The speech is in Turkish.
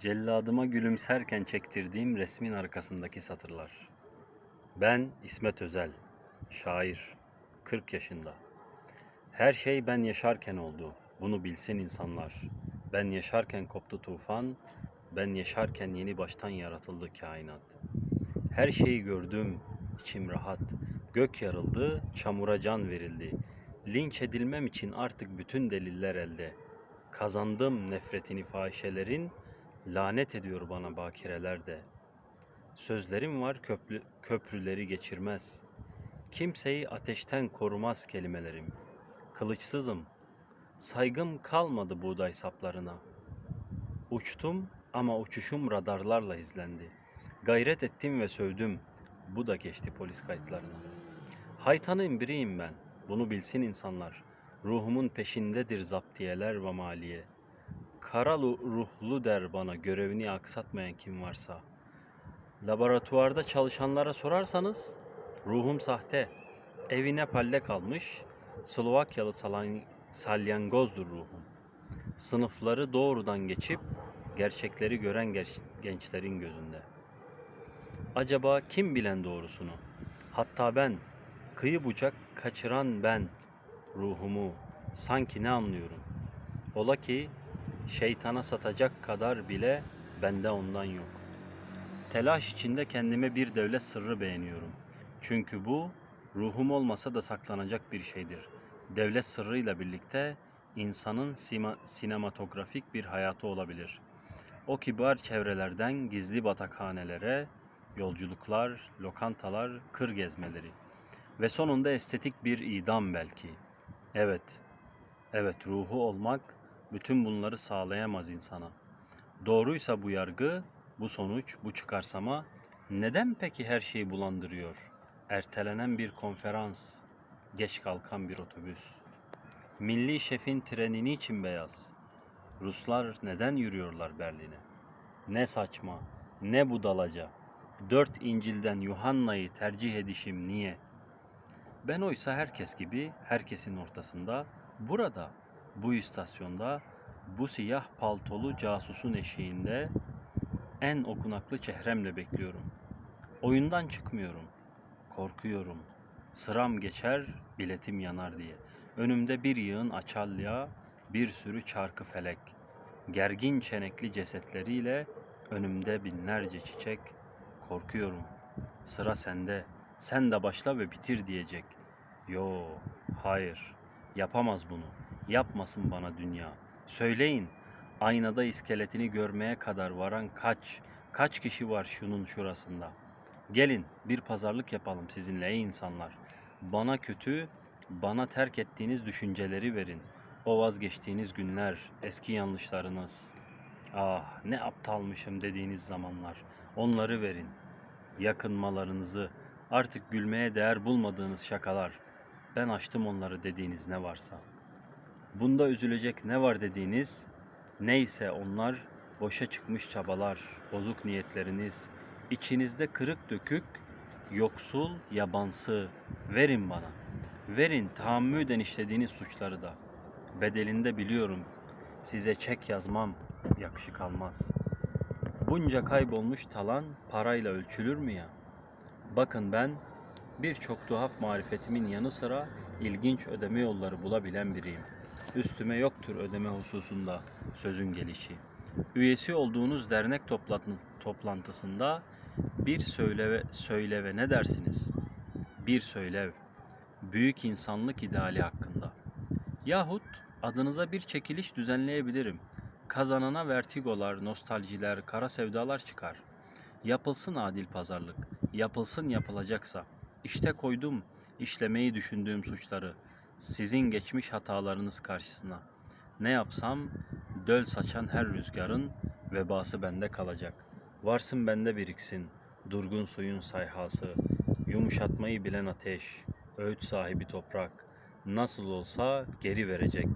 Celladıma gülümserken çektirdiğim resmin arkasındaki satırlar. Ben İsmet Özel, şair, 40 yaşında. Her şey ben yaşarken oldu. Bunu bilsin insanlar. Ben yaşarken koptu tufan, ben yaşarken yeni baştan yaratıldı kainat. Her şeyi gördüm, içim rahat. Gök yarıldı, çamura can verildi. Linç edilmem için artık bütün deliller elde. Kazandım nefretini fahişelerin, lanet ediyor bana bakireler de. Sözlerim var köprü, köprüleri geçirmez. Kimseyi ateşten korumaz kelimelerim. Kılıçsızım, saygım kalmadı buğday saplarına. Uçtum ama uçuşum radarlarla izlendi. Gayret ettim ve sövdüm. Bu da geçti polis kayıtlarına. Haytanın biriyim ben. Bunu bilsin insanlar. Ruhumun peşindedir zaptiyeler ve maliye. Kara lu- ruhlu der bana görevini aksatmayan kim varsa. Laboratuvarda çalışanlara sorarsanız ruhum sahte. Evi Nepal'de kalmış. Slovakyalı salan, salyangozdur ruhum. Sınıfları doğrudan geçip gerçekleri gören genç- gençlerin gözünde. Acaba kim bilen doğrusunu? Hatta ben, kıyı bucak kaçıran ben, ruhumu sanki ne anlıyorum? Ola ki şeytana satacak kadar bile bende ondan yok. Telaş içinde kendime bir devlet sırrı beğeniyorum. Çünkü bu ruhum olmasa da saklanacak bir şeydir. Devlet sırrıyla birlikte insanın sima- sinematografik bir hayatı olabilir. O kibar çevrelerden gizli batakhanelere, yolculuklar, lokantalar, kır gezmeleri ve sonunda estetik bir idam belki. Evet, evet ruhu olmak bütün bunları sağlayamaz insana. Doğruysa bu yargı, bu sonuç, bu çıkarsama neden peki her şeyi bulandırıyor? Ertelenen bir konferans, geç kalkan bir otobüs. Milli şefin treni niçin beyaz? Ruslar neden yürüyorlar Berlin'e? Ne saçma, ne budalaca. Dört İncil'den Yuhanna'yı tercih edişim niye? Ben oysa herkes gibi, herkesin ortasında, burada, bu istasyonda, bu siyah paltolu casusun eşiğinde en okunaklı çehremle bekliyorum. Oyundan çıkmıyorum. Korkuyorum. Sıram geçer, biletim yanar diye. Önümde bir yığın açalya, bir sürü çarkı felek. Gergin çenekli cesetleriyle önümde binlerce çiçek. Korkuyorum. Sıra sende. Sen de başla ve bitir diyecek. Yo, hayır. Yapamaz bunu. Yapmasın bana dünya. Söyleyin. Aynada iskeletini görmeye kadar varan kaç, kaç kişi var şunun şurasında? Gelin bir pazarlık yapalım sizinle ey insanlar. Bana kötü, bana terk ettiğiniz düşünceleri verin. O vazgeçtiğiniz günler, eski yanlışlarınız. Ah ne aptalmışım dediğiniz zamanlar. Onları verin. Yakınmalarınızı, artık gülmeye değer bulmadığınız şakalar. Ben açtım onları dediğiniz ne varsa. Bunda üzülecek ne var dediğiniz, neyse onlar boşa çıkmış çabalar, bozuk niyetleriniz, içinizde kırık dökük, yoksul, yabansı verin bana. Verin tahammüden işlediğiniz suçları da. Bedelinde biliyorum size çek yazmam yakışık almaz. Bunca kaybolmuş talan parayla ölçülür mü ya? Bakın ben birçok tuhaf marifetimin yanı sıra ilginç ödeme yolları bulabilen biriyim. Üstüme yoktur ödeme hususunda sözün gelişi. Üyesi olduğunuz dernek toplantı- toplantısında bir söyleve, söyleve ne dersiniz? Bir söylev. Büyük insanlık ideali hakkında. Yahut adınıza bir çekiliş düzenleyebilirim. Kazanana vertigolar, nostaljiler, kara sevdalar çıkar. Yapılsın adil pazarlık. Yapılsın yapılacaksa. İşte koydum işlemeyi düşündüğüm suçları. Sizin geçmiş hatalarınız karşısına. Ne yapsam döl saçan her rüzgarın vebası bende kalacak. Varsın bende biriksin. Durgun suyun sayhası. Yumuşatmayı bilen ateş. Öğüt sahibi toprak. Nasıl olsa geri verecek